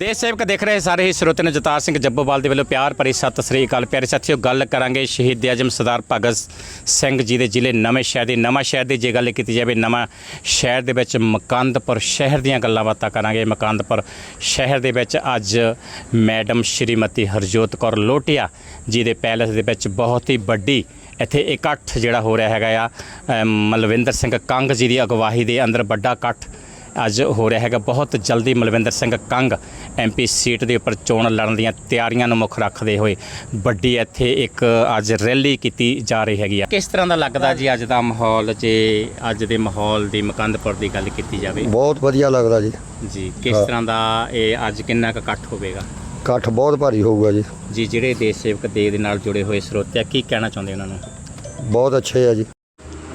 ਦੇਸ਼ ਸੇਵਕ ਦੇਖ ਰਹੇ ਸਾਰੇ ਹੀ ਸਰੋਤੇ ਨੂੰ ਜਤਾਰ ਸਿੰਘ ਜੱਬੋਵਾਲ ਦੇ ਵੱਲੋਂ ਪਿਆਰ ਭਰੀ ਸਤਿ ਸ੍ਰੀ ਅਕਾਲ। ਪਿਆਰੇ ਸਾਥੀਓ, ਗੱਲ ਕਰਾਂਗੇ ਸ਼ਹੀਦ ਆਜਮ ਸਰਦਾਰ ਭਗਤ ਸਿੰਘ ਜੀ ਦੇ ਜ਼ਿਲ੍ਹੇ ਨਵੇਂ ਸ਼ਹਿਰ ਦੀ। ਨਵਾਂ ਸ਼ਹਿਰ ਦੀ ਜੇ ਗੱਲ ਕੀਤੀ ਜਾਵੇ, ਨਵਾਂ ਸ਼ਹਿਰ ਦੇ ਵਿੱਚ ਮਕੰਦਪੁਰ ਸ਼ਹਿਰ ਦੀਆਂ ਗੱਲਾਂ ਬਾਤਾਂ ਕਰਾਂਗੇ। ਮਕੰਦਪੁਰ ਸ਼ਹਿਰ ਦੇ ਵਿੱਚ ਅੱਜ ਮੈਡਮ ਸ਼੍ਰੀਮਤੀ ਹਰਜੋਤ ਕੌਰ ਲੋਟਿਆ ਜੀ ਦੇ ਪੈਲੇਸ ਦੇ ਵਿੱਚ ਬਹੁਤ ਹੀ ਵੱਡੀ ਇੱਥੇ ਇਕੱਠ ਜਿਹੜਾ ਹੋ ਰਿਹਾ ਹੈਗਾ ਆ। ਮਲਵਿੰਦਰ ਸਿੰਘ ਕੰਗ ਜੀ ਦੀ ਅਗਵਾਈ ਦੇ ਅੰਦਰ ਵੱਡਾ ਇਕੱਠ ਅੱਜ ਹੋ ਰਿਹਾ ਹੈਗਾ ਬਹੁਤ ਜਲਦੀ ਮਲਵਿੰਦਰ ਸਿੰਘ ਕੰਗ ਐਮਪੀ ਸੀਟ ਦੇ ਉੱਪਰ ਚੋਣ ਲੜਨ ਦੀਆਂ ਤਿਆਰੀਆਂ ਨੂੰ ਮੁੱਖ ਰੱਖਦੇ ਹੋਏ ਵੱਡੀ ਇੱਥੇ ਇੱਕ ਅੱਜ ਰੈਲੀ ਕੀਤੀ ਜਾ ਰਹੀ ਹੈਗੀ ਆ। ਕਿਸ ਤਰ੍ਹਾਂ ਦਾ ਲੱਗਦਾ ਜੀ ਅੱਜ ਦਾ ਮਾਹੌਲ ਜੇ ਅੱਜ ਦੇ ਮਾਹੌਲ ਦੀ ਮਕੰਦਪੁਰ ਦੀ ਗੱਲ ਕੀਤੀ ਜਾਵੇ? ਬਹੁਤ ਵਧੀਆ ਲੱਗਦਾ ਜੀ। ਜੀ ਕਿਸ ਤਰ੍ਹਾਂ ਦਾ ਇਹ ਅੱਜ ਕਿੰਨਾ ਕੁ ਇਕੱਠ ਹੋਵੇਗਾ? ਇਕੱਠ ਬਹੁਤ ਭਾਰੀ ਹੋਊਗਾ ਜੀ। ਜੀ ਜਿਹੜੇ ਦੇਸ਼ ਸੇਵਕ ਦੇ ਦੇ ਨਾਲ ਜੁੜੇ ਹੋਏ ਸਰੋਤੇ ਆ ਕੀ ਕਹਿਣਾ ਚਾਹੁੰਦੇ ਉਹਨਾਂ ਨੂੰ? ਬਹੁਤ ਅੱਛੇ ਆ ਜੀ।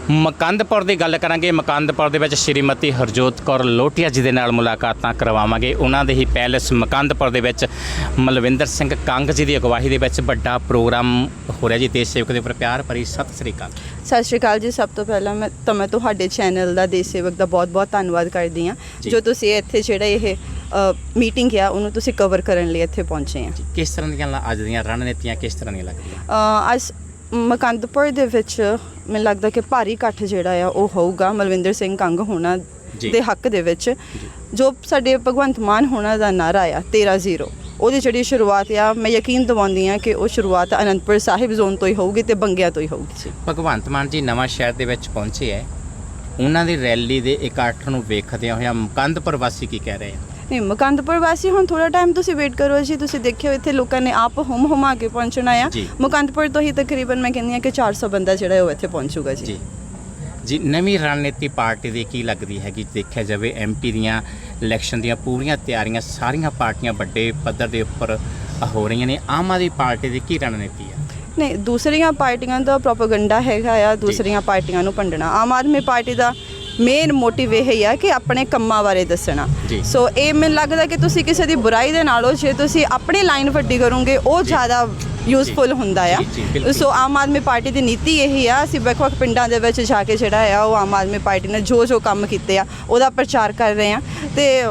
ਮਕੰਦਪੁਰ ਦੀ ਗੱਲ ਕਰਾਂਗੇ। ਮਕੰਦਪੁਰ ਦੇ ਵਿੱਚ ਸ਼੍ਰੀਮਤੀ ਹਰਜੋਤ ਕੌਰ ਲੋਟੀਆ ਜੀ ਦੇ ਨਾਲ ਮੁਲਾਕਾਤਾਂ ਕਰਵਾਵਾਂਗੇ। ਉਹਨਾਂ ਦੇ ਹੀ ਪੈਲੇਸ ਮਕੰਦਪੁਰ ਦੇ ਵਿੱਚ ਮਲਵਿੰਦਰ ਸਿੰਘ ਕੰਗ ਜੀ ਦੀ ਅਗਵਾਈ ਦੇ ਵਿੱਚ ਵੱਡਾ ਪ੍ਰੋਗਰਾਮ ਹੋ ਰਿਹਾ ਜੀ। ਦੇਸ਼ ਸੇਵਕ ਦੇ ਉੱਪਰ ਪਿਆਰ ਭਰੀ ਸਤਿ ਸ੍ਰੀ ਅਕਾਲ। ਸਤਿ ਸ਼੍ਰੀ ਅਕਾਲ ਜੀ। ਸਭ ਤੋਂ ਪਹਿਲਾਂ ਮੈਂ ਤਾਂ ਮੈਂ ਤੁਹਾਡੇ ਚੈਨਲ ਦਾ ਦੇਸ਼ ਸੇਵਕ ਦਾ ਬਹੁਤ-ਬਹੁਤ ਧੰਨਵਾਦ ਕਰਦੀ ਹਾਂ। ਜੀ। ਜੋ ਤੁਸੀਂ ਇੱਥੇ ਜਿਹੜਾ ਇਹ ਮੀਟਿੰਗ ਆ ਉਹਨੂੰ ਤੁਸੀਂ ਕਵਰ ਕਰਨ ਲਈ ਇੱਥੇ ਪਹੁੰਚੇ ਆ। ਕਿਸ ਤਰ੍ਹਾਂ ਦੀਆਂ ਲ- ਅੱਜ ਦੀਆਂ ਰਣਨੀਤੀਆਂ ਕਿਸ ਤਰ੍ਹਾਂ ਦੀਆਂ ਲੱਗਦੀਆਂ? ਅ, ਅੱਜ ਮਕੰਦਪੁਰ ਦੇ ਵਿੱਚ ਮੈਨੂੰ ਲੱਗਦਾ ਕਿ ਭਾਰੀ ਇਕੱਠ ਜਿਹੜਾ ਆ ਉਹ ਹੋਊਗਾ ਮਲਵਿੰਦਰ ਸਿੰਘ ਕੰਗ ਹੋਣਾ। ਦੇ ਹੱਕ ਦੇ ਵਿੱਚ। ਜੋ ਸਾਡੇ ਭਗਵੰਤ ਮਾਨ ਹੋਣਾ ਦਾ ਨਾਰਾ ਆ 13-0 ਉਹਦੀ ਜਿਹੜੀ ਸ਼ੁਰੂਆਤ ਆ ਮੈਂ ਯਕੀਨ ਦਿਵਾਉਂਦੀ ਆ ਕਿ ਉਹ ਸ਼ੁਰੂਆਤ ਅਨੰਦਪੁਰ ਸਾਹਿਬ ਜ਼ੋਨ ਤੋਂ ਹੀ ਹੋਊਗੀ ਤੇ ਬੰਗਿਆ ਤੋਂ ਹੀ ਹੋਊਗੀ ਭਗਵੰਤ ਮਾਨ ਜੀ ਨਵਾਂ ਸ਼ਹਿਰ ਦੇ ਵਿੱਚ ਪਹੁੰਚੇ ਹੈ ਉਹਨਾਂ ਦੀ ਰੈਲੀ ਦੇ ਇਕੱਠ ਨੂੰ ਵੇਖਦਿਆਂ ਹੋਇਆਂ ਮਕੰਦਪੁਰ ਵਾਸੀ ਕੀ ਕਹਿ ਰਹੇ ਆ? ਨਹੀਂ ਮੁਕੰਦਪੁਰ ਵਾਸੀ ਹੁਣ ਥੋੜਾ ਟਾਈਮ ਤੁਸੀਂ ਵੇਟ ਕਰੋ ਜੀ ਤੁਸੀਂ ਦੇਖਿਓ ਇੱਥੇ ਲੋਕਾਂ ਨੇ ਆਪ ਹੁਮ ਹੁਮਾ ਕੇ ਪਹੁੰਚਣਾ ਆ। ਜੀ। ਮੁਕੰਦਪੁਰ ਤੋਂ ਹੀ ਤਕਰੀਬਨ ਮੈਂ ਕਹਿੰਦੀ ਆ ਕਿ 400 ਬੰਦਾ ਜਿਹੜਾ ਉਹ ਇੱਥੇ ਪਹੁੰਚੂਗਾ ਜੀ। ਜੀ। ਜੀ ਨਵੀਂ ਰਣਨੀਤੀ ਪਾਰਟੀ ਦੀ ਕੀ ਲੱਗਦੀ ਹੈਗੀ ਦੇਖਿਆ ਜਾਵੇ ਐਮਪੀ ਦੀਆਂ ਇਲੈਕਸ਼ਨ ਦੀਆਂ ਪੂਰੀਆਂ ਤਿਆਰੀਆਂ ਸਾਰੀਆਂ ਪਾਰਟੀਆਂ ਵੱਡੇ ਪੱਧਰ ਦੇ ਉੱਪਰ ਹੋ ਰਹੀਆਂ ਨੇ। ਆਮ ਆਦਮੀ ਪਾਰਟੀ ਦੀ ਕੀ ਰਣਨੀਤੀ ਹੈ? ਨਹੀਂ ਦੂਸਰੀਆਂ ਪਾਰਟੀਆਂ ਦਾ ਪ੍ਰੋਪਾਗੈਂਡਾ ਹੈਗਾ ਆ ਦੂਸਰੀਆਂ ਪਾਰਟੀਆਂ ਨੂੰ ਭੰਡਣਾ। ਆਮ ਆਦਮੀ ਪਾਰਟੀ ਦਾ ਮੇਨ ਮੋਟਿਵ ਇਹ ਹੀ ਆ ਕਿ ਆਪਣੇ ਕੰਮਾਂ ਬਾਰੇ ਦੱਸਣਾ। ਜੀ। ਸੋ ਇਹ ਮੈਨੂੰ ਲੱਗਦਾ ਕਿ ਤੁਸੀਂ ਕਿਸੇ ਦੀ ਬੁਰਾਈ ਦੇ ਨਾਲੋਂ ਜੇ ਤੁਸੀਂ ਆਪਣੀ ਲਾਈਨ ਵੱਡੀ ਕਰੋਗੇ ਉਹ ਜ਼ਿਆਦਾ ਯੂਸਫੁਲ ਹੁੰਦਾ ਆ। ਜੀ, ਜੀ, ਬਿਲਕੁਲ। ਸੋ ਆਮ ਆਦਮੀ ਪਾਰਟੀ ਦੀ ਨੀਤੀ ਇਹੀ ਆ ਅਸੀਂ ਵੱਖ-ਵੱਖ ਪਿੰਡਾਂ ਦੇ ਵਿੱਚ ਜਾ ਕੇ ਜਿਹੜਾ ਆ ਉਹ ਆਮ ਆਦਮੀ ਪਾਰਟੀ ਨੇ ਜੋ ਜੋ ਕੰਮ ਕੀਤੇ ਆ ਉਹਦਾ ਪ੍ਰਚਾਰ ਕਰ ਰਹੇ ਆ। ਤੇ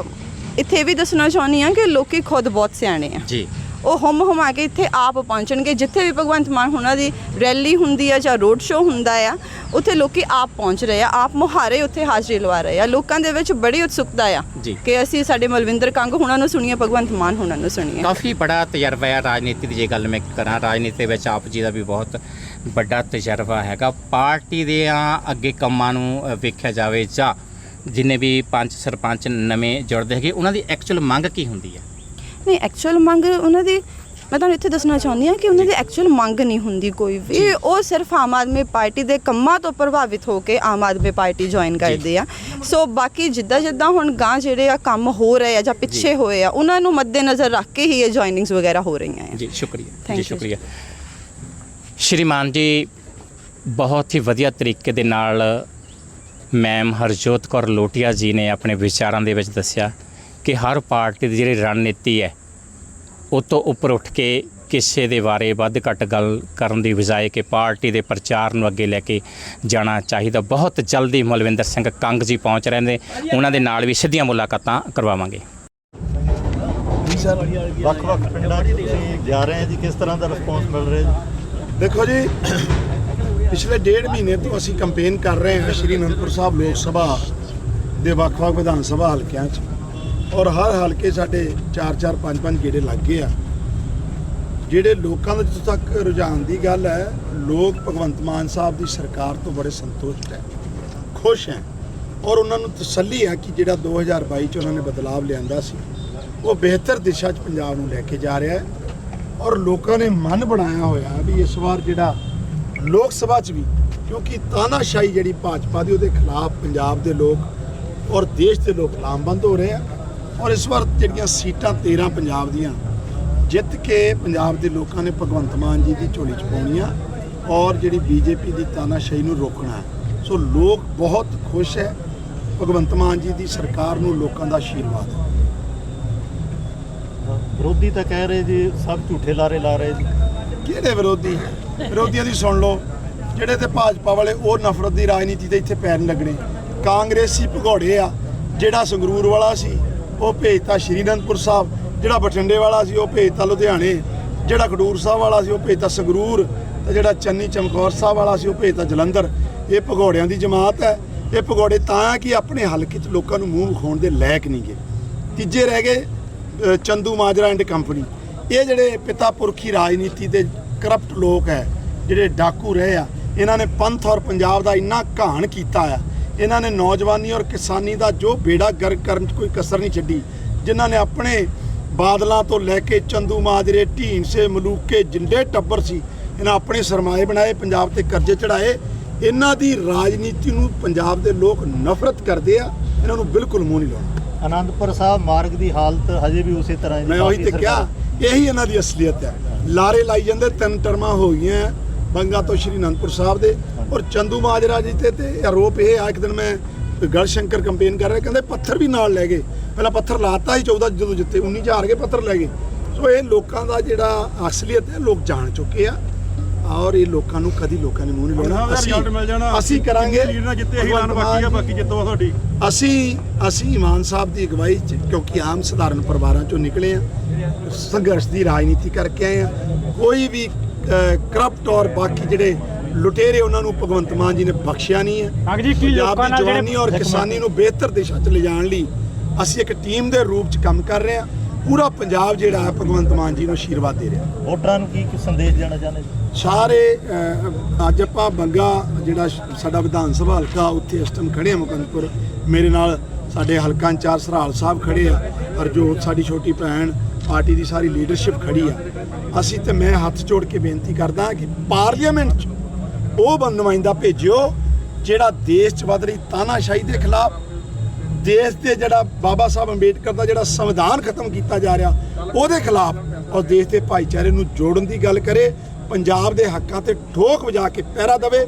ਇੱਥੇ ਵੀ ਦੱਸਣਾ ਚਾਹੁੰਦੀ ਆ ਕਿ ਲੋਕੀ ਖੁਦ ਬਹੁਤ ਸਿਆਣੇ ਆ। ਜੀ। ਉਹ ਹਮ ਹਮਾ ਕੇ ਇੱਥੇ ਆਪ ਪਹੁੰਚਣਗੇ। ਜਿੱਥੇ ਵੀ ਭਗਵੰਤ ਮਾਨ ਹੋਣਾ ਦੀ ਰੈਲੀ ਹੁੰਦੀ ਆ ਜਾਂ ਰੋਡ ਸ਼ੋਅ ਹੁੰਦਾ ਆ ਉੱਥੇ ਲੋਕੀ ਆਪ ਪਹੁੰਚ ਰਹੇ ਆ ਆਪ ਮੁਹਾਰੇ ਉੱਥੇ ਹਾਜ਼ਰੀ ਲਵਾ ਰਹੇ ਆ। ਲੋਕਾਂ ਦੇ ਵਿੱਚ ਬੜੀ ਉਤਸੁਕਤਾ ਆ। ਕਿ ਅਸੀਂ ਸਾਡੇ ਮਲਵਿੰਦਰ ਕੰਗ ਹੋਣਾ ਨੂੰ ਸੁਣੀਏ ਭਗਵੰਤ ਮਾਨ ਹੋਣਾ ਨੂੰ ਸੁਣੀਏ। ਕਾਫੀ ਬੜਾ ਤਜਰਬਾ ਹੈ ਰਾਜਨੀਤੀ ਦੀ ਜੇ ਗੱਲ ਮੈਂ ਕਰਾਂ ਰਾਜਨੀਤੀ ਵਿੱਚ ਆਪ ਜੀ ਦਾ ਵੀ ਬਹੁਤ ਵੱਡਾ ਤਜਰਬਾ ਹੈਗਾ। ਪਾਰਟੀ ਦੇ ਅੱਗੇ ਕੰਮਾਂ ਨੂੰ ਵੇਖਿਆ ਜਾਵੇ ਜਾਂ ਜਿੰਨੇ ਵੀ ਪੰਚ ਸਰਪੰਚ ਨਵੇਂ ਜੁੜਦੇ ਹੈਗੇ ਉਹਨਾਂ ਦੀ ਐਕਚੁਅਲ ਮੰਗ ਕੀ ਹੁੰਦੀ ਹੈ ਨਹੀਂ ਐਕਚੁਅਲ ਮੰਗ ਉਹਨਾਂ ਦੀ ਮੈਂ ਤੁਹਾਨੂੰ ਇੱਥੇ ਦੱਸਣਾ ਚਾਹੁੰਦੀ ਹਾਂ ਕਿ ਉਹਨਾਂ ਦੀ ਐਕਚੁਅਲ ਮੰਗ ਨਹੀਂ ਹੁੰਦੀ ਕੋਈ ਵੀ। ਉਹ ਸਿਰਫ ਆਮ ਆਦਮੀ ਪਾਰਟੀ ਦੇ ਕੰਮਾਂ ਤੋਂ ਪ੍ਰਭਾਵਿਤ ਹੋ ਕੇ ਆਮ ਆਦਮੀ ਪਾਰਟੀ ਜੁਆਇਨ ਕਰਦੇ ਆ। ਸੋ ਬਾਕੀ ਜਿੱਦਾਂ ਜਿੱਦਾਂ ਹੁਣ ਗਾਂ ਜਿਹੜੇ ਆ ਕੰਮ ਹੋ ਰਹੇ ਆ ਜਾਂ ਪਿੱਛੇ ਹੋਏ ਆ ਉਹਨਾਂ ਨੂੰ ਮੱਦੇਨਜ਼ਰ ਰੱਖ ਕੇ ਹੀ ਇਹ ਜੁਆਇਨਿੰਗਸ ਵਗੈਰਾ ਹੋ ਰਹੀਆਂ ਆ। ਜੀ ਸ਼ੁਕਰੀਆ। ਜੀ ਸ਼ੁਕਰੀਆ। ਸ਼੍ਰੀਮਾਨ ਜੀ ਬਹੁਤ ਹੀ ਵਧੀਆ ਤਰੀਕੇ ਦੇ ਨਾਲ ਮੈਮ ਹਰਜੋਤ ਕੌਰ ਲੋਟੀਆ ਜੀ ਨੇ ਆਪਣੇ ਵਿਚਾਰਾਂ ਦੇ ਵਿੱਚ ਦੱਸਿਆ। ਕਿ ਹਰ ਪਾਰਟੀ ਦੀ ਜਿਹੜੀ ਰਣਨੀਤੀ ਹੈ ਉਹ ਤੋਂ ਉੱਪਰ ਉੱਠ ਕੇ ਕਿਸੇ ਦੇ ਬਾਰੇ ਵੱਧ ਘੱਟ ਗੱਲ ਕਰਨ ਦੀ ਬਜਾਏ ਕਿ ਪਾਰਟੀ ਦੇ ਪ੍ਰਚਾਰ ਨੂੰ ਅੱਗੇ ਲੈ ਕੇ ਜਾਣਾ ਚਾਹੀਦਾ। ਬਹੁਤ ਜਲਦੀ ਮਲਵਿੰਦਰ ਸਿੰਘ ਕੰਗ ਜੀ ਪਹੁੰਚ ਰਹੇ ਨੇ। ਉਹਨਾਂ ਦੇ ਨਾਲ ਵੀ ਸਿੱਧੀਆਂ ਮੁਲਾਕਾਤਾਂ ਕਰਵਾਵਾਂਗੇ। ਜੀ ਸਰ ਵੱਖ-ਵੱਖ ਪਿੰਡਾਂ 'ਚ ਤੁਸੀਂ ਜਾ ਰਹੇ ਹੋ ਜੀ। ਕਿਸ ਤਰ੍ਹਾਂ ਦਾ ਰਿਸਪੌਂਸ ਮਿਲ ਰਿਹਾ ਜੀ? ਦੇਖੋ ਜੀ ਪਿਛਲੇ ਡੇਢ ਮਹੀਨੇ ਤੋਂ ਅਸੀਂ ਕੰਪੇਨ ਕਰ ਰਹੇ ਹਾਂ ਸ਼੍ਰੀ ਅਨੰਦਪੁਰ ਸਾਹਿਬ ਲੋਕ ਸਭਾ ਦੇ ਵੱਖ-ਵੱਖ ਵਿਧਾਨ ਸਭਾ ਹਲਕਿਆਂ 'ਚ। ਔਰ ਹਰ ਹਲਕੇ ਸਾਡੇ 4-4 5-5 ਗੇੜੇ ਲੱਗ ਗਏ ਆ। ਜਿਹੜੇ ਲੋਕਾਂ ਦਾ ਜਿੱਥੋਂ ਤੱਕ ਰੁਝਾਨ ਦੀ ਗੱਲ ਹੈ, ਲੋਕ ਭਗਵੰਤ ਮਾਨ ਸਾਹਿਬ ਦੀ ਸਰਕਾਰ ਤੋਂ ਬੜੇ ਸੰਤੁਸ਼ਟ ਹੈ, ਖੁਸ਼ ਹੈ। ਔਰ ਉਹਨਾਂ ਨੂੰ ਤਸੱਲੀ ਹੈ ਕਿ ਜਿਹੜਾ 2022 ਚ ਉਹਨਾਂ ਨੇ ਬਦਲਾਵ ਲਿਆਂਦਾ ਸੀ, ਉਹ ਬਿਹਤਰ ਦਿਸ਼ਾ 'ਚ ਪੰਜਾਬ ਨੂੰ ਲੈ ਕੇ ਜਾ ਰਿਹਾ ਹੈ। ਔਰ ਲੋਕਾਂ ਨੇ ਮਨ ਬਣਾਇਆ ਹੋਇਆ ਵੀ ਇਸ ਵਾਰ ਜਿਹੜਾ ਲੋਕ ਸਭਾ 'ਚ ਵੀ, ਕਿਉਂਕਿ ਤਾਨਾਸ਼ਾਹੀ ਜਿਹੜੀ ਭਾਜਪਾ ਦੀ ਉਹਦੇ ਖਿਲਾਫ ਪੰਜਾਬ ਦੇ ਲੋਕ ਔਰ ਦੇਸ਼ ਦੇ ਲੋਕ ਲਾਮਬੰਦ ਹੋ ਰਹੇ ਆ। ਔਰ ਇਸ ਵਾਰ ਜਿਹੜੀਆਂ ਸੀਟਾਂ 13 ਪੰਜਾਬ ਦੀਆਂ ਜਿੱਤ ਕੇ ਪੰਜਾਬ ਦੇ ਲੋਕਾਂ ਨੇ ਭਗਵੰਤ ਮਾਨ ਜੀ ਦੀ ਝੋਲੀ 'ਚ ਪਾਉਣੀਆਂ ਔਰ ਜਿਹੜੀ ਬੀਜੇਪੀ ਦੀ ਤਾਨਾਸ਼ਾਹੀ ਨੂੰ ਰੋਕਣਾ। ਸੋ ਲੋਕ ਬਹੁਤ ਖੁਸ਼ ਹੈ। ਭਗਵੰਤ ਮਾਨ ਜੀ ਦੀ ਸਰਕਾਰ ਨੂੰ ਲੋਕਾਂ ਦਾ ਆਸ਼ੀਰਵਾਦ ਹੈ। ਵਿਰੋਧੀ ਤਾਂ ਕਹਿ ਰਹੇ ਜੀ ਸਭ ਝੂਠੇ ਲਾਰੇ ਲਾ ਰਹੇ ਜੀ। ਕਿਹੜੇ ਵਿਰੋਧੀ? ਵਿਰੋਧੀਆਂ ਦੀ ਸੁਣ ਲਓ। ਜਿਹੜੇ ਤੇ ਭਾਜਪਾ ਵਾਲੇ ਉਹ ਨਫ਼ਰਤ ਦੀ ਰਾਜਨੀਤੀ ਤੇ ਇੱਥੇ ਪੈਰ ਲੱਗਣੇ। ਕਾਂਗਰਸੀ ਭਗੌੜੇ ਆ ਜਿਹੜਾ ਸੰਗਰੂਰ ਵਾਲਾ ਸੀ ਉਹ ਭੇਜਤਾ ਸ਼੍ਰੀ ਅਨੰਦਪੁਰ ਸਾਹਿਬ ਜਿਹੜਾ ਬਠਿੰਡੇ ਵਾਲਾ ਸੀ ਉਹ ਭੇਜਤਾ ਲੁਧਿਆਣੇ ਜਿਹੜਾ ਖਡੂਰ ਸਾਹਿਬ ਵਾਲਾ ਸੀ ਉਹ ਭੇਜਤਾ ਸੰਗਰੂਰ ਤੇ ਜਿਹੜਾ ਚੰਨੀ ਚਮਕੌਰ ਸਾਹਿਬ ਵਾਲਾ ਸੀ ਉਹ ਭੇਜਤਾ ਜਲੰਧਰ। ਇਹ ਭਗੌੜਿਆਂ ਦੀ ਜਮਾਤ ਹੈ। ਇਹ ਭਗੌੜੇ ਤਾਂ ਕਿ ਆਪਣੇ ਹਲਕੇ 'ਚ ਲੋਕਾਂ ਨੂੰ ਮੂੰਹ ਵਿਖਾਉਣ ਦੇ ਲਾਇਕ ਨਹੀਂ ਗੇ ਤੀਜੇ ਰਹਿ ਗਏ ਅ, ਚੰਦੂ ਮਾਜਰਾ ਐਂਡ ਕੰਪਨੀ। ਇਹ ਜਿਹੜੇ ਪਿਤਾ ਪੁਰਖੀ ਰਾਜਨੀਤੀ ਦੇ ਕਰਪਟ ਲੋਕ ਹੈ ਜਿਹੜੇ ਡਾਕੂ ਰਹੇ ਆ ਇਹਨਾਂ ਨੇ ਪੰਥ ਔਰ ਪੰਜਾਬ ਦਾ ਇੰਨਾ ਘਾਣ ਕੀਤਾ ਆ ਇਹਨਾਂ ਨੇ ਨੌਜਵਾਨੀ ਔਰ ਕਿਸਾਨੀ ਦਾ ਜੋ ਬੇੜਾ ਗਰਕ ਕਰਨ 'ਚ ਕੋਈ ਕਸਰ ਨਹੀਂ ਛੱਡੀ ਜਿਨ੍ਹਾਂ ਨੇ ਆਪਣੇ ਬਾਦਲਾਂ ਤੋਂ ਲੈ ਕੇ ਚੰਦੂ ਮਾਜਰੇ ਢੀਂਡਸੇ ਮਲੂਕੇ ਜਿੰਦੇ ਟੱਬਰ ਸੀ ਇਹਨਾਂ ਆਪਣੇ ਸਰਮਾਏ ਬਣਾਏ ਪੰਜਾਬ ਤੇ ਕਰਜ਼ੇ ਚੜਾਏ ਇਹਨਾਂ ਦੀ ਰਾਜਨੀਤੀ ਨੂੰ ਪੰਜਾਬ ਦੇ ਲੋਕ ਨਫ਼ਰਤ ਕਰਦੇ ਆ ਇਹਨਾਂ ਨੂੰ ਬਿਲਕੁਲ ਮੂੰਹ ਨਹੀਂ ਲਾਉਣਾ। ਅਨੰਦਪੁਰ ਸਾਹਿਬ ਮਾਰਗ ਦੀ ਹਾਲਤ ਹਜੇ ਵੀ ਉਸੇ ਤਰ੍ਹਾਂ ਹੈ ਮੈਂ ਉਹੀ ਤੇ ਕਿਹਾ ਇਹੀ ਇਹਨਾਂ ਦੀ ਅਸਲੀਅਤ ਹੈ। ਲਾਰੇ ਲਾਈ ਜਾਂਦੇ ਤਿੰਨ ਟਰਮਾਂ ਹੋ ਗਈਆਂ ਬੰਗਾ ਤੋਂ ਸ਼੍ਰੀ ਅਨੰਦਪੁਰ ਸਾਹਿਬ ਦੇ ਔਰ ਚੰਦੂ ਮਾਜਰਾ ਜੀ ਤੇ ਤੇ ਆਰੋਪ ਇਹ ਆ ਇੱਕ ਦਿਨ ਮੈਂ ਗੜਸ਼ੰਕਰ ਕੰਪੇਨ ਕਰ ਰਿਹਾ ਕਹਿੰਦੇ ਪੱਥਰ ਵੀ ਨਾਲ ਲੈ ਗਏ। ਪਹਿਲਾਂ ਪੱਥਰ ਲਾਤਾ ਹੀ 14 ਜਦੋਂ ਜਿੱਤੇ 19 ਚ ਹਾਰ ਕੇ ਪੱਥਰ ਲੈ ਗਏ। ਸੋ ਇਹ ਲੋਕਾਂ ਦਾ ਜਿਹੜਾ ਅਸਲੀਅਤ ਹੈ ਲੋਕ ਜਾਣ ਚੁੱਕੇ ਆ ਔਰ ਇਹ ਲੋਕਾਂ ਨੂੰ ਕਦੀ ਲੋਕਾਂ ਨੇ ਮੂੰਹ ਨਹੀਂ ਲਾਉਣਾ। ਅਸੀਂ ਅਸੀਂ ਕਰਾਂਗੇ। ਅਸੀਂ ਅਸੀਂ ਇਮਾਨ ਸਾਹਿਬ ਦੀ ਅਗਵਾਈ 'ਚ ਕਿਉਂਕਿ ਆਮ ਸਧਾਰਨ ਪਰਿਵਾਰਾਂ ਚੋਂ ਨਿਕਲੇ ਆ ਸੰਘਰਸ਼ ਦੀ ਰਾਜਨੀਤੀ ਕਰਕੇ ਆਏ ਆ। ਕੋਈ ਵੀ ਕਰਪਟ ਔਰ ਬਾਕੀ ਜਿਹੜੇ ਲੁਟੇਰੇ ਉਹਨਾਂ ਨੂੰ ਭਗਵੰਤ ਮਾਨ ਜੀ ਨੇ ਬਖਸ਼ਿਆ ਨਹੀਂ ਹੈ। ਅੰਗ ਜੀ, ਕੀ ਲੋਕਾਂ ਨਾਲ ਜਿਹੜੇ- ਜਵਾਨੀ ਔਰ ਕਿਸਾਨੀ ਨੂੰ ਬਿਹਤਰ ਦਿਸ਼ਾ 'ਚ ਲਿਜਾਣ ਲਈ ਅਸੀਂ ਇੱਕ ਟੀਮ ਦੇ ਰੂਪ 'ਚ ਕੰਮ ਕਰ ਰਹੇ ਹਾਂ। ਪੂਰਾ ਪੰਜਾਬ ਜਿਹੜਾ ਹੈ ਭਗਵੰਤ ਮਾਨ ਜੀ ਨੂੰ ਆਸ਼ੀਰਵਾਦ ਦੇ ਰਿਹਾ। ਵੋਟਰਾਂ ਨੂੰ ਕੀ ਕੀ ਸੰਦੇਸ਼ ਦੇਣਾ ਚਾਹੁੰਦੇ ਜੀ? ਸਾਰੇ ਅੱਜ ਆਪਾਂ ਬੰਗਾ ਜਿਹੜਾ ਸਾਡਾ ਵਿਧਾਨ ਸਭਾ ਹਲਕਾ ਉੱਥੇ ਇਸ ਟਾਈਮ ਖੜੇ ਆ ਮੁਕੰਦਪੁਰ। ਮੇਰੇ ਨਾਲ ਸਾਡੇ ਹਲਕਾ ਇੰਚਾਰਜ ਸਰਾਲ ਸਾਹਿਬ ਖੜੇ ਆ। ਹਰਜੋਤ ਸਾਡੀ ਛੋਟੀ ਭੈਣ ਪਾਰਟੀ ਦੀ ਸਾਰੀ ਲੀਡਰਸ਼ਿਪ ਖੜੀ ਆ। ਅਸੀਂ ਤੇ ਮੈਂ ਹੱਥ ਜੋੜ ਕੇ ਬੇਨਤੀ ਕਰਦਾ ਕਿ ਪਾਰਲੀਮੈਂਟ 'ਚ ਉਹ ਬੰਦ ਨੁਮਾਇੰਦਾ ਭੇਜਿਓ, ਜਿਹੜਾ ਦੇਸ਼ 'ਚ ਵੱਧ ਰਹੀ ਤਾਨਾਸ਼ਾਹੀ ਦੇ ਖਿਲਾਫ, ਦੇਸ਼ ਦੇ ਜਿਹੜਾ ਬਾਬਾ ਸਾਹਿਬ ਅੰਬੇਡਕਰ ਦਾ ਜਿਹੜਾ ਸੰਵਿਧਾਨ ਖਤਮ ਕੀਤਾ ਜਾ ਰਿਹਾ, ਉਹਦੇ ਖਿਲਾਫ ਔਰ ਦੇਸ਼ ਦੇ ਭਾਈਚਾਰੇ ਨੂੰ ਜੋੜਨ ਦੀ ਗੱਲ ਕਰੇ, ਪੰਜਾਬ ਦੇ ਹੱਕਾਂ ਤੇ ਠੋਕ ਵਜਾ ਕੇ ਪਹਿਰਾ ਦਵੇ,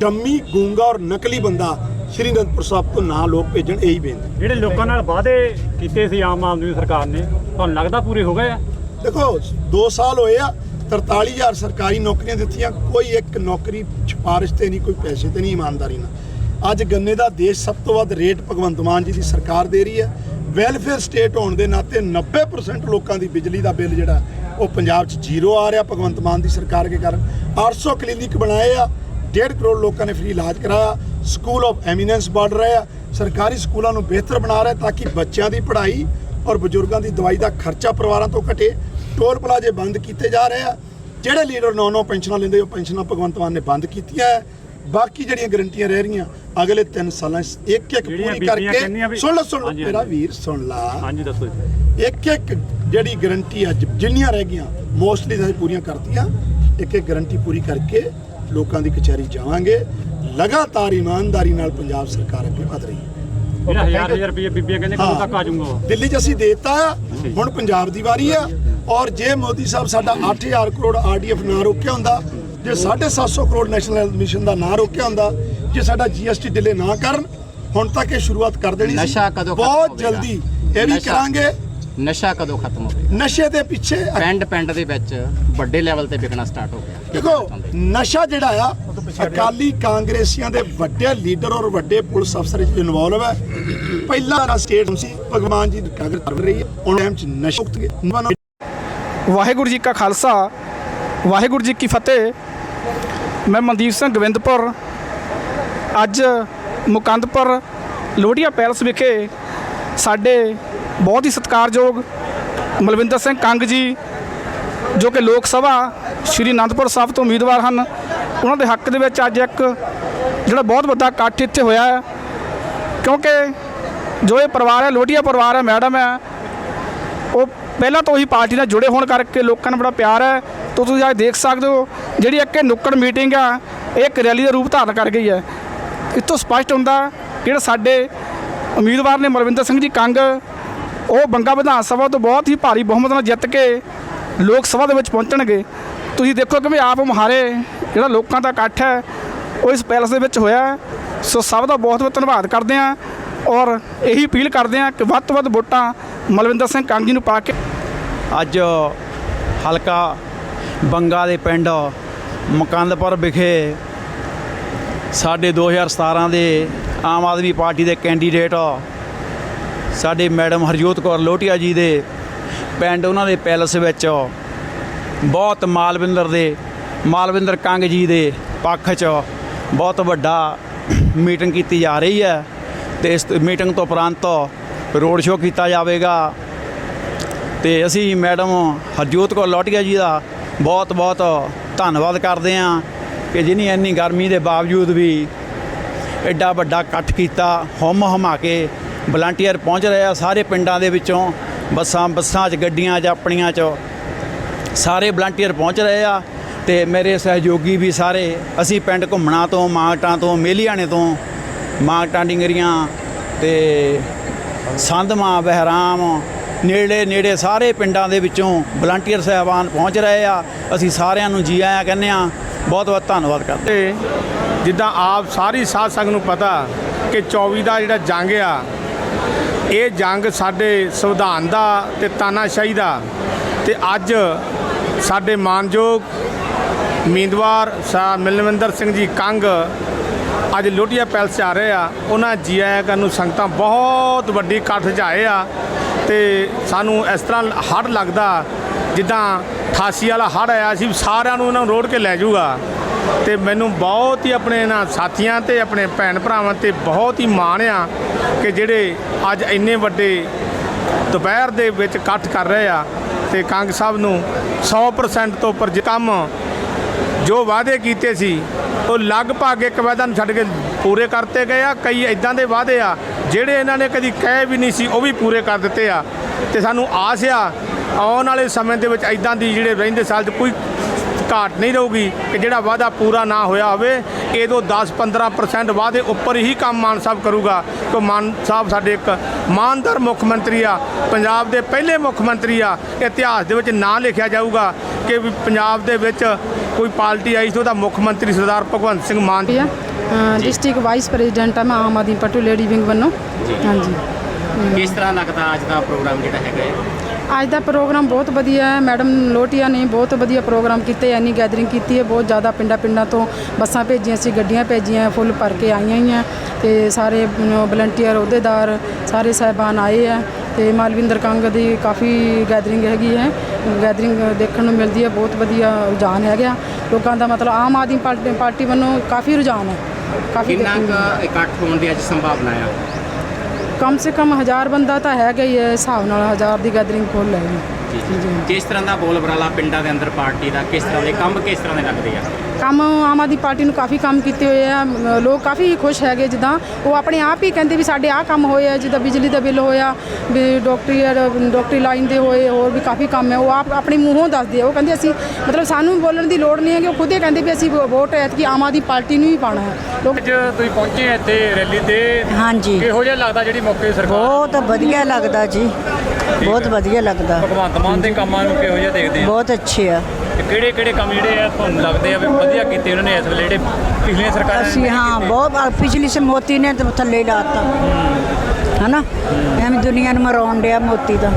ਡੰਮੀ, ਗੂੰਗਾ ਔਰ ਨਕਲੀ ਬੰਦਾ ਸ਼੍ਰੀ ਅਨੰਦਪੁਰ ਸਾਹਿਬ ਤੋਂ ਨਾ ਲੋਕ ਭੇਜਣ ਇਹੀ ਬੇਨਤੀ। ਜਿਹੜੇ ਲੋਕਾਂ ਨਾਲ ਵਾਅਦੇ ਕੀਤੇ ਸੀ ਆਮ ਆਦਮੀ ਸਰਕਾਰ ਨੇ ਤੁਹਾਨੂੰ ਲੱਗਦਾ ਪੂਰੇ ਹੋ ਗਏ ਆ? ਦੇਖੋ 2 ਸਾਲ ਹੋਏ ਆ 43000 ਸਰਕਾਰੀ ਨੌਕਰੀਆਂ ਦਿੱਤੀਆਂ ਕੋਈ ਇੱਕ ਨੌਕਰੀ ਸਿਫਾਰਿਸ਼ ਤੇ ਨਹੀਂ ਕੋਈ ਪੈਸੇ ਤੇ ਨਹੀਂ ਇਮਾਨਦਾਰੀ ਨਾਲ। ਅੱਜ ਗੰਨੇ ਦਾ ਦੇਸ਼ ਸਭ ਤੋਂ ਵੱਧ ਰੇਟ ਭਗਵੰਤ ਮਾਨ ਜੀ ਦੀ ਸਰਕਾਰ ਦੇ ਰਹੀ ਹੈ। ਵੈਲਫੇਅਰ ਸਟੇਟ ਹੋਣ ਦੇ ਨਾਤੇ 90% ਲੋਕਾਂ ਦੀ ਬਿਜਲੀ ਦਾ ਬਿੱਲ ਜਿਹੜਾ ਉਹ ਪੰਜਾਬ 'ਚ ਜ਼ੀਰੋ ਆ ਰਿਹਾ ਭਗਵੰਤ ਮਾਨ ਦੀ ਸਰਕਾਰ ਦੇ ਕਾਰਨ। 800 ਕਲੀਨਿਕ ਬਣਾਏ ਆ 1.5 ਕਰੋੜ ਲੋਕਾਂ ਨੇ ਫ੍ਰੀ ਇਲਾਜ ਕਰਾਇਆ। ਸਕੂਲ ਆਫ ਐਮੀਨੈਂਸ ਬਣ ਰਹੇ ਆ ਸਰਕਾਰੀ ਸਕੂਲਾਂ ਨੂੰ ਬਿਹਤਰ ਬਣਾ ਰਹੇ ਤਾਂ ਕਿ ਬੱਚਿਆਂ ਦੀ ਪੜ੍ਹਾਈ ਔਰ ਬਜ਼ੁਰਗਾਂ ਦੀ ਦਵਾਈ ਦਾ ਖਰਚਾ ਪਰਿਵਾਰਾਂ ਤੋਂ ਘਟੇ। ਟੋਲ ਪਲਾਜੇ ਬੰਦ ਕੀਤੇ ਜਾ ਰਹੇ ਆ। ਜਿਹੜੇ ਲੀਡਰ ਨੌ ਨੌ ਪੈਨਸ਼ਨਾਂ ਲੈਂਦੇ ਉਹ ਪੈਨਸ਼ਨਾਂ ਭਗਵੰਤ ਮਾਨ ਨੇ ਬੰਦ ਕੀਤੀਆਂ। ਬਾਕੀ ਜਿਹੜੀਆਂ ਗਰੰਟੀਆਂ ਰਹਿ ਰਹੀਆਂ ਅਗਲੇ 3 ਸਾਲਾਂ ਇੱਕ ਇੱਕ ਪੂਰੀ ਕਰਕੇ ਸੁਣ ਲਓ ਸੁਣ ਲਓ ਮੇਰਾ। ਵੀਰ ਸੁਣ ਲਾ। ਹਾਂਜੀ ਦੱਸੋ ਜੀ। ਇੱਕ ਇੱਕ ਜਿਹੜੀ ਗਰੰਟੀ ਅੱਜ ਜਿੰਨੀਆਂ ਰਹਿ ਗਈਆਂ ਮੋਸਟਲੀ ਅਸੀਂ ਪੂਰੀਆਂ ਕਰਤੀਆਂ। ਇੱਕ ਇੱਕ ਗਰੰਟੀ ਪੂਰੀ ਕਰਕੇ ਲੋਕਾਂ ਦੀ ਕਚਹਿਰੀ ਜਾਵਾਂਗੇ। ਲਗਾਤਾਰ ਇਮਾਨਦਾਰੀ ਨਾਲ ਪੰਜਾਬ ਸਰਕਾਰ ਅੱਗੇ ਵਧ ਰਹੀ ਹੈ। ਜਿਹੜਾ ਹਜ਼ਾਰ ਹਜ਼ਾਰ ਰੁਪਏ ਬੀਬੀਆਂ ਕਹਿੰਦੇ ਕਦੋਂ ਤੱਕ ਆ ਜਾਊਗਾ ਦਿੱਲੀ 'ਚ ਅਸੀਂ ਦੇਤਾ ਹੁਣ ਪੰਜਾਬ ਦੀ ਵਾਰੀ ਆ। ਔਰ ਜੇ ਮੋਦੀ ਸਾਹਿਬ ਸਾਡਾ 8000 ਕਰੋੜ ਆਰਡੀਐਫ ਨਾ ਰੋਕਿਆ ਹੁੰਦਾ ਜੇ 750 ਕਰੋੜ ਨੈਸ਼ਨਲ ਹੈਲਥ ਮਿਸ਼ਨ ਦਾ ਨਾ ਰੋਕਿਆ ਹੁੰਦਾ ਜੇ ਸਾਡਾ ਜੀਐਸਟੀ ਡਿਲੇ ਨਾ ਕਰਨ ਹੁਣ ਤੱਕ ਇਹ ਸ਼ੁਰੂਆਤ ਕਰ ਦੇਣੀ ਸੀ। ਨਸ਼ਾ ਕਦੋਂ ਖਤਮ ਬਹੁਤ? ਜਲਦੀ ਇਹ ਵੀ। ਕਰਾਂਗੇ। ਨਸ਼ਾ ਕਦੋਂ ਖਤਮ ਹੋਵੇਗਾ? ਨਸ਼ੇ ਦੇ ਪਿੱਛੇ ਪਿੰਡ ਪਿੰਡ ਦੇ ਵਿੱਚ ਵੱਡੇ ਲੈਵਲ ਤੇ ਵਿਕਣਾ ਸਟਾਰਟ ਹੋ ਗਿਆ। ਦੇਖੋ? ਨਸ਼ਾ ਜਿਹੜਾ ਆ ਅਕਾਲੀ ਕਾਂਗਰਸੀਆਂ ਦੇ ਵੱਡੇ ਲੀਡਰ ਔਰ ਵੱਡੇ ਪੁਲਿਸ ਅਫਸਰ ਇਸ ਇਨਵੋਲਵ ਹੈ। ਪਹਿਲਾ ਦਾ ਸਟੇਟ ਸੀ ਭਗਵਾਨ ਜੀ ਦੀ ਕਾਗਰ ਕਰ ਰਹੀ ਹੈ। ਹੁਣ ਟਾਈਮ ਚ ਨਸ਼ਾ ਮੁਕਤ ਨਵਾਂ ਵਾਹਿਗੁਰੂ ਜੀ ਕਾ ਖਾਲਸਾ ਵਾਹਿਗੁਰੂ ਜੀ ਕੀ ਫਤਿਹ। ਮੈਂ ਮਨਦੀਪ ਸਿੰਘ ਗੋਬਿੰਦਪੁਰ ਅੱਜ ਮੁਕੰਦਪੁਰ ਲੋਹੜੀਆ ਪੈਲਸ ਵਿਖੇ ਸਾਡੇ ਬਹੁਤ ਹੀ ਸਤਿਕਾਰਯੋਗ ਮਲਵਿੰਦਰ ਸਿੰਘ ਕੰਗ ਜੀ ਜੋ ਕਿ ਲੋਕ ਸਭਾ ਸ਼੍ਰੀ ਅਨੰਦਪੁਰ ਸਾਹਿਬ ਤੋਂ ਉਮੀਦਵਾਰ ਹਨ। ਉਹਨਾਂ ਦੇ ਹੱਕ ਦੇ ਵਿੱਚ ਅੱਜ ਇੱਕ ਜਿਹੜਾ ਬਹੁਤ ਵੱਡਾ ਇਕੱਠ ਇੱਥੇ ਹੋਇਆ ਹੈ। ਕਿਉਂਕਿ ਜੋ ਇਹ ਪਰਿਵਾਰ ਹੈ ਲੋਹੜੀਆ ਪਰਿਵਾਰ ਹੈ, ਮੈਡਮ ਹੈ, ਉਹ ਪਹਿਲਾਂ ਤੋਂ ਹੀ ਪਾਰਟੀ ਨਾਲ ਜੁੜੇ ਹੋਣ ਕਰਕੇ ਲੋਕਾਂ ਨੂੰ ਬੜਾ ਪਿਆਰ ਹੈ। ਤੋ ਤੁਸੀਂ ਅੱਜ ਦੇਖ ਸਕਦੇ ਹੋ, ਜਿਹੜੀ ਇੱਕ ਨੁੱਕੜ ਮੀਟਿੰਗ ਆ, ਇਹ ਇੱਕ ਰੈਲੀ ਦਾ ਰੂਪ ਧਾਰਨ ਕਰ ਗਈ ਹੈ। ਇਸ ਤੋਂ ਸਪਸ਼ਟ ਹੁੰਦਾ ਜਿਹੜਾ ਸਾਡੇ ਉਮੀਦਵਾਰ ਨੇ ਮਰਵਿੰਦਰ ਸਿੰਘ ਜੀ ਕੰਗ, ਉਹ ਬੰਗਾ ਵਿਧਾਨ ਸਭਾ ਤੋਂ ਬਹੁਤ ਹੀ ਭਾਰੀ ਬਹੁਮਤ ਨਾਲ ਜਿੱਤ ਕੇ ਲੋਕ ਸਭਾ ਦੇ ਵਿੱਚ ਪਹੁੰਚਣਗੇ। ਤੁਸੀਂ ਦੇਖੋ ਕਿ ਵੀ ਆਪ ਮੁਹਾਰੇ ਜਿਹੜਾ ਲੋਕਾਂ ਦਾ ਇਕੱਠ ਹੈ, ਉਹ ਇਸ ਪੈਲਸ ਦੇ ਵਿੱਚ ਹੋਇਆ ਹੈ। ਸੋ ਸਭ ਦਾ ਬਹੁਤ ਬਹੁਤ ਧੰਨਵਾਦ ਕਰਦੇ ਹਾਂ ਔਰ ਇਹੀ ਅਪੀਲ ਕਰਦੇ ਹਾਂ ਕਿ ਵੱਧ ਤੋਂ ਵੱਧ ਵੋਟਾਂ ਮਲਵਿੰਦਰ ਸਿੰਘ ਕੰਗ ਨੂੰ ਪਾ ਕੇ ਅੱਜ ਹਲਕਾ ਬੰਗਾ ਦੇ ਪਿੰਡ ਮਕੰਦਪੁਰ ਵਿਖੇ ਸਾਡੇ 2017 ਦੇ ਆਮ ਆਦਮੀ ਪਾਰਟੀ ਦੇ ਕੈਂਡੀਡੇਟ ਸਾਡੇ ਮੈਡਮ ਹਰਜੋਤ ਕੌਰ ਲੋਟੀਆ ਜੀ ਦੇ ਪਿੰਡ ਉਹਨਾਂ ਦੇ ਪੈਲਸ ਵਿੱਚ ਬਹੁਤ ਮਾਲਵਿੰਦਰ ਦੇ ਮਾਲਵਿੰਦਰ ਕੰਗ ਜੀ ਦੇ ਪੱਖ 'ਚ ਬਹੁਤ ਵੱਡਾ ਮੀਟਿੰਗ ਕੀਤੀ ਜਾ ਰਹੀ ਹੈ ਤੇ ਇਸ ਮੀਟਿੰਗ ਤੋਂ ਉਪਰੰਤ ਰੋਡ ਸ਼ੋਅ ਕੀਤਾ ਜਾਵੇਗਾ। ਤੇ ਅਸੀਂ ਮੈਡਮ ਹਰਜੋਤ ਕੌਰ ਲੋਟੀਆ ਜੀ ਦਾ ਬਹੁਤ ਬਹੁਤ ਧੰਨਵਾਦ ਕਰਦੇ ਹਾਂ ਕਿ ਜਿਨੀ ਇੰਨੀ ਗਰਮੀ ਦੇ ਬਾਵਜੂਦ ਵੀ ਐਡਾ ਵੱਡਾ ਇਕੱਠ ਕੀਤਾ, ਹੁਮ ਹਮਾ ਕੇ ਵਲੰਟੀਅਰ ਪਹੁੰਚ ਰਹੇ ਆ ਸਾਰੇ ਪਿੰਡਾਂ ਦੇ ਵਿੱਚੋਂ ਬੱਸਾਂ ਬੱਸਾਂ 'ਚ, ਗੱਡੀਆਂ 'ਚ, ਆਪਣੀਆਂ 'ਚ। ਸਾਰੇ ਵਲੰਟੀਅਰ ਪਹੁੰਚ ਰਹੇ ਆ। ਤੇ ਮੇਰੇ ਸਹਿਯੋਗੀ ਵੀ ਸਾਰੇ, ਅਸੀਂ ਪਿੰਡ ਘੁੰਮਣਾ ਤੋਂ, ਮਾਂਗਟਾਂ ਤੋਂ, ਮੇਲੀਆਣੇ ਤੋਂ ਮਾਂਗਟਾਂ ਡਿੰਗਰੀਆਂ ਤੇ ਸੰਧਮਾ ਬਹਿਰਾਮ, ਨੇੜੇ ਨੇੜੇ ਸਾਰੇ ਪਿੰਡਾਂ ਦੇ ਵਿੱਚੋਂ ਵਲੰਟੀਅਰ ਸਹਿਬਾਨ ਪਹੁੰਚ ਰਹੇ ਆ। ਅਸੀਂ ਸਾਰਿਆਂ ਨੂੰ ਜੀ ਆਇਆਂ ਕਹਿੰਦੇ ਆ ਬਹੁਤ ਬਹੁਤ ਧੰਨਵਾਦ ਕਰਦੇ ਜਿੱਦਾਂ ਆਪ ਸਾਰੀ ਸਾਧ ਸੰਗ ਨੂੰ ਪਤਾ ਕਿ 24 ਦਾ ਜਿਹੜਾ ਜੰਗ ਆ, ਇਹ ਜੰਗ ਸਾਡੇ ਸੰਵਿਧਾਨ ਦਾ ਤੇ ਤਾਨਾਸ਼ਾਹੀ ਦਾ। ਤੇ ਅੱਜ ਸਾਡੇ ਮਾਨਯੋਗ ਉਮੀਦਵਾਰ ਸਾ ਮਿਲਵਿੰਦਰ ਸਿੰਘ ਜੀ ਕੰਗ ਅੱਜ ਲੋਟੀਆ ਪੈਲਸ 'ਚ ਆ ਰਹੇ ਆ। ਉਹਨਾਂ ਜੀ ਆਇਆਂ ਕਰਨ ਨੂੰ ਸੰਗਤਾਂ ਬਹੁਤ ਵੱਡੀ ਇਕੱਠ 'ਚ ਆਏ ਆ ਤੇ ਸਾਨੂੰ ਇਸ ਤਰ੍ਹਾਂ ਹੜ ਲੱਗਦਾ, ਜਿੱਦਾਂ 88 ਵਾਲਾ ਹੜ ਆਇਆ ਸੀ ਸਾਰਿਆਂ ਨੂੰ ਇਹਨਾਂ ਨੂੰ ਰੋੜ ਕੇ ਲੈ ਜਾਊਗਾ। ਤੇ ਮੈਨੂੰ ਬਹੁਤ ਹੀ ਆਪਣੇ ਇਹਨਾਂ ਸਾਥੀਆਂ ਤੇ ਆਪਣੇ ਭੈਣ ਭਰਾਵਾਂ ਤੇ ਬਹੁਤ ਹੀ ਮਾਣ ਆ ਕਿ ਜਿਹੜੇ ਅੱਜ ਇੰਨੇ ਵੱਡੇ ਦੁਪਹਿਰ ਦੇ ਵਿੱਚ ਇਕੱਠ ਕਰ ਰਹੇ ਆ। ਤੇ ਕੰਗ ਸਾਹਿਬ ਨੂੰ 100% ਤੋਂ ਉੱਪਰ ਜੇ ਕੰਮ ਜੋ ਵਾਅਦੇ ਕੀਤੇ ਸੀ, ਉਹ ਲਗਭਗ ਇੱਕ ਵਾਅਦਾ ਨੂੰ ਛੱਡ ਕੇ ਪੂਰੇ ਕਰਤੇ ਗਏ ਆ। ਕਈ ਇਦਾਂ ਦੇ ਵਾਅਦੇ ਆ, ਜਿਹੜੇ ਇਹਨਾਂ ਨੇ ਕਦੀ ਕਹੇ ਵੀ ਨਹੀਂ ਸੀ, ਉਹ ਵੀ ਪੂਰੇ ਕਰ ਦਿੱਤੇ ਆ। ਤੇ ਸਾਨੂੰ ਆਸ ਆ, ਆਉਣ ਵਾਲੇ ਸਮੇਂ ਦੇ ਵਿੱਚ ਇਦਾਂ ਦੀ ਜਿਹੜੇ ਰਹਿੰਦੇ ਸਾਲ 'ਚ ਕੋਈ ਘਾਟ ਨਹੀਂ ਰਹੂਗੀ ਕਿ ਜਿਹੜਾ ਵਾਅਦਾ ਪੂਰਾ ਨਾ ਹੋਇਆ ਹੋਵੇ ਇਹਦੋਂ 10-15% ਵਾਅਦੇ ਉੱਪਰ ਹੀ ਕੰਮ ਮਾਨ ਸਾਹਿਬ ਕਰੂਗਾ। ਕਿ ਮਾਨ ਸਾਹਿਬ ਸਾਡੇ ਇੱਕ ਇਮਾਨਦਾਰ ਮੁੱਖ ਮੰਤਰੀ ਆ, ਪੰਜਾਬ ਦੇ ਪਹਿਲੇ ਮੁੱਖ ਮੰਤਰੀ ਆ, ਇਤਿਹਾਸ ਦੇ ਵਿੱਚ ਨਾਂ ਲਿਖਿਆ ਜਾਊਗਾ। ਕਿ ਵੀ ਪੰਜਾਬ ਦੇ ਵਿੱਚ ਕੋਈ ਪਾਰਟੀ ਆਈ ਸੀ ਉਹਦਾ ਮੁੱਖ ਮੰਤਰੀ Sardar Bhagwant Singh Mann district vice president ਆ ਮੈਂ ਆਮ ਆਦਮੀ ਪਾਰਟੀ ਲੇਡੀ ਵਿੰਗ ਵੱਲੋਂ। ਹਾਂਜੀ। ਕਿਸ ਤਰ੍ਹਾਂ ਲੱਗਦਾ ਅੱਜ ਦਾ ਪ੍ਰੋਗਰਾਮ ਜਿਹੜਾ ਹੈਗਾ ਹੈ? ਅੱਜ ਦਾ ਪ੍ਰੋਗਰਾਮ ਬਹੁਤ ਵਧੀਆ ਹੈ। ਮੈਡਮ ਲੋਟੀਆ ਨੇ ਬਹੁਤ ਵਧੀਆ ਪ੍ਰੋਗਰਾਮ ਕੀਤੇ ਐਨੀ ਗੈਦਰਿੰਗ ਕੀਤੀ ਹੈ। ਬਹੁਤ ਜ਼ਿਆਦਾ ਪਿੰਡਾਂ ਪਿੰਡਾਂ ਤੋਂ ਬੱਸਾਂ ਭੇਜੀਆਂ ਸੀ ਗੱਡੀਆਂ ਭੇਜੀਆਂ ਫੁੱਲ ਭਰ ਕੇ ਆਈਆਂ ਹੀ ਆ ਤੇ ਸਾਰੇ ਵਲੰਟੀਅਰ ਅਹੁਦੇਦਾਰ ਸਾਰੇ ਸਾਹਿਬਾਨ ਆਏ ਆ ਤੇ ਮਾਲਵਿੰਦਰ ਕੰਗ ਦੀ ਕਾਫੀ ਗੈਦਰਿੰਗ ਹੈਗੀ ਹੈ। ਗੈਦਰਿੰਗ ਦੇਖਣ ਨੂੰ ਮਿਲਦੀ ਹੈ ਬਹੁਤ ਵਧੀਆ ਰੁਝਾਨ ਹੈਗਾ। ਲੋਕਾਂ ਦਾ ਮਤਲਬ ਆਮ ਆਦਮੀ ਪਾਰਟੀ ਪਾਰਟੀ ਵੱਲੋਂ ਕਾਫੀ ਰੁਝਾਨ ਹੈ ਕਾਫੀ ਕਿੰਨਾ ਦੇਖਣ ਨੂੰ ਮਿਲਦਾ। ਕੁ ਇਕੱਠ ਹੋਣ ਦੀ ਅੱਜ ਸੰਭਾਵਨਾ ਆ? ਕਮ ਸੇ ਕਮ ਹਜ਼ਾਰ ਬੰਦਾ ਤਾਂ ਹੈਗਾ ਹੀ ਹੈ ਹਿਸਾਬ ਨਾਲ ਹਜ਼ਾਰ ਦੀ ਗੈਦਰਿੰਗ ਫੁੱਲ ਹੈ ਜੀ ਕਿਸ ਤਰ੍ਹਾਂ ਦਾ ਬੋਲ ਬਰਾਲਾ ਪਿੰਡਾਂ ਦੇ ਅੰਦਰ ਪਾਰਟੀ ਦਾ ਕਿਸ ਤਰ੍ਹਾਂ ਦੇ ਕੰਮ ਕਿਸ ਤਰ੍ਹਾਂ ਦੇ ਲੱਗਦੇ ਆ? ਕੰਮ ਆਮ ਆਦਮੀ ਪਾਰਟੀ ਨੂੰ ਕਾਫੀ ਕੰਮ ਕੀਤੇ ਹੋਏ ਆ ਮ, ਲੋਕ ਕਾਫੀ ਖੁਸ਼ ਹੈਗੇ ਜਿੱਦਾਂ। ਉਹ ਆਪਣੇ ਆਪ ਹੀ ਕਹਿੰਦੇ ਵੀ ਸਾਡੇ ਆਹ ਕੰਮ ਹੋਏ ਆ ਜਿੱਦਾਂ ਬਿਜਲੀ ਦਾ ਬਿੱਲ ਹੋਇਆ ਵੀ ਡਾਕਟਰੀ ਡਾਕਟਰੀ ਲਾਈਨ ਦੇ ਹੋਏ ਹੋਰ ਵੀ ਕਾਫੀ ਕੰਮ ਹੈ। ਉਹ ਆਪ ਆਪਣੇ ਮੂੰਹੋਂ ਦੱਸਦੇ ਆ। ਉਹ ਕਹਿੰਦੇ ਅਸੀਂ ਮਤਲਬ ਸਾਨੂੰ ਬੋਲਣ ਦੀ ਲੋੜ ਨਹੀਂ ਹੈ ਕਿ ਉਹ ਖੁਦ ਹੀ ਕਹਿੰਦੇ ਵੀ ਅਸੀਂ ਵੋ- ਵੋਟ ਐਤਕੀ ਆਮ ਆਦਮੀ ਪਾਰਟੀ ਨੂੰ ਹੀ ਪਾਣਾ ਹੈ। ਲੋਕ ਅੱਜ ਤੁਸੀਂ ਪਹੁੰਚੇ ਆ ਇੱਥੇ ਰੈਲੀ ਤੇ। ਹਾਂਜੀ। ਕਿਹੋ ਜਿਹਾ ਲੱਗਦਾ ਜਿਹੜੀ ਮੌਕੇ ਸਰਕਾਰ ਬਹੁਤ ਵਧੀਆ ਲੱਗਦਾ ਜੀ। ਬਹੁਤ ਵਧੀਆ ਲੱਗਦਾ। ਭਗਵੰਤ ਮਾਨ ਦੇ ਕੰਮਾਂ ਨੂੰ ਕਿਹੋ ਜਿਹਾ ਦੇਖਦੇ ਆ? ਬਹੁਤ ਅੱਛੇ ਆ। ਤੇ ਕਿਹੜੇ ਕਿਹੜੇ ਕੰਮ ਜਿਹੜੇ ਆ ਤੁਹਾਨੂੰ ਲੱਗਦੇ ਆ ਵੀ ਵਧੀਆ ਕੀਤੇ ਉਹਨਾਂ ਨੇ ਇਸ ਵੇਲੇ ਜਿਹੜੇ ਪਿਛਲੀਆਂ ਸਰਕਾਰਾਂ ਨੇ? ਅਸੀਂ ਹਾਂ ਕੀਤੇ? ਬਹੁਤ ਆ, ਪਿਛਲੀ ਸੇ ਮੋਤੀ ਨੇ ਤੇ ਥੱਲੇ ਲਾਤਾ। ਹਨਾ? ਐਵੇਂ ਦੁਨੀਆ ਨੂੰ ਮਰਾਉਣ ਡਿਆ ਮੋਤੀ ਦਾ।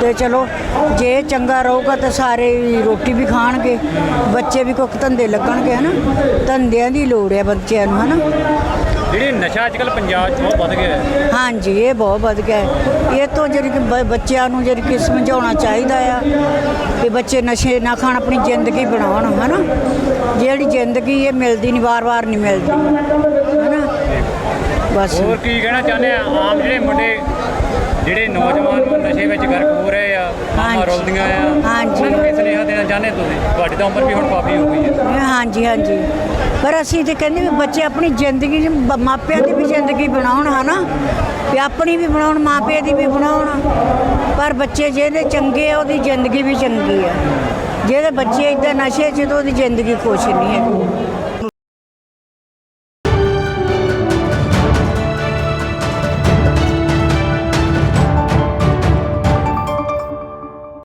ਤੇ ਚਲੋ ਜੇ ਚੰਗਾ ਰਹੂਗਾ ਤਾਂ ਸਾਰੇ ਹੀ ਰੋਟੀ ਵੀ ਖਾਣਗੇ ਬੱਚੇ ਵੀ ਕੁੱਕ ਧੰਦੇ ਲੱਗਣਗੇ ਹਨਾ? ਧੰਦਿਆਂ ਦੀ ਲੋੜ ਹੈ ਬੱਚਿਆਂ ਨੂੰ ਹਨਾ? ਜਿਹੜੀ ਨਸ਼ਾ ਅੱਜਕੱਲ ਪੰਜਾਬ 'ਚ ਬਹੁਤ ਵੱਧ ਗਿਆ ਹੈ ਹਾਂਜੀ ਇਹ ਬਹੁਤ ਵੱਧ ਗਿਆ ਹੈ। ਇਹ ਤੋਂ ਜਿਹੜੀ ਕਿ ਬ- ਬੱਚਿਆਂ ਨੂੰ ਜਿਹੜੀ ਕਿ ਸਮਝਾਉਣਾ ਚਾਹੀਦਾ ਆ ਕਿ ਬੱਚੇ ਨਸ਼ੇ ਨਾ ਖਾਣ ਆਪਣੀ ਜ਼ਿੰਦਗੀ ਬਣਾਉਣ ਹਨਾ ਜਿਹੜੀ ਜ਼ਿੰਦਗੀ ਇਹ ਮਿਲਦੀ ਨਹੀਂ ਵਾਰ-ਵਾਰ ਨਹੀਂ ਮਿਲਦੀ ਹਨਾ ਬਸ ਹੋਰ ਕੀ ਕਹਿਣਾ ਚਾਹੁੰਦੇ ਆ ਆਮ ਜਿਹੜੇ ਮੁੰਡੇ ਜਿਹੜੇ ਨੌਜਵਾਨ ਨਸ਼ੇ ਵਿੱਚ ਗਰਕ ਹੋ ਰਹੇ ਆ ਹਾਂਜੀ। ਰੋਲਦੀਆਂ ਆ ਹਾਂਜੀ। ਉਹਨਾਂ ਨੂੰ ਕੀ ਸੁਨੇਹਾ ਦੇਣਾ ਚਾਹੁੰਦੇ ਤੁਸੀਂ ਤੁਹਾਡੀ ਤਾਂ ਉਮਰ ਵੀ ਹੁਣ ਕਾਫੀ ਹੋ ਗਈ ਹੈ। ਹਾਂਜੀ ਹਾਂਜੀ। ਪਰ ਅਸੀਂ ਤੇ ਕਹਿੰਦੇ ਵੀ ਬੱਚੇ ਆਪਣੀ ਜ਼ਿੰਦਗੀ ਚ ਮਾਪਿਆਂ ਦੀ ਵੀ ਜ਼ਿੰਦਗੀ ਬਣਾਉਣ, ਹਨਾ? ਵੀ ਆਪਣੀ ਵੀ ਬਣਾਉਣ ਮਾਪੇ ਦੀ ਵੀ ਬਣਾਉਣ। ਪਰ ਬੱਚੇ ਜਿਹਦੇ ਚੰਗੇ ਆ, ਉਹਦੀ ਜ਼ਿੰਦਗੀ ਵੀ ਚੰਗੀ ਆ। ਜਿਹਦੇ ਬੱਚੇ ਇਦਾਂ ਨਸ਼ੇ ਚ, ਤਾਂ ਉਹਦੀ ਜ਼ਿੰਦਗੀ ਖੁਸ਼ ਨਹੀਂ ਹੈ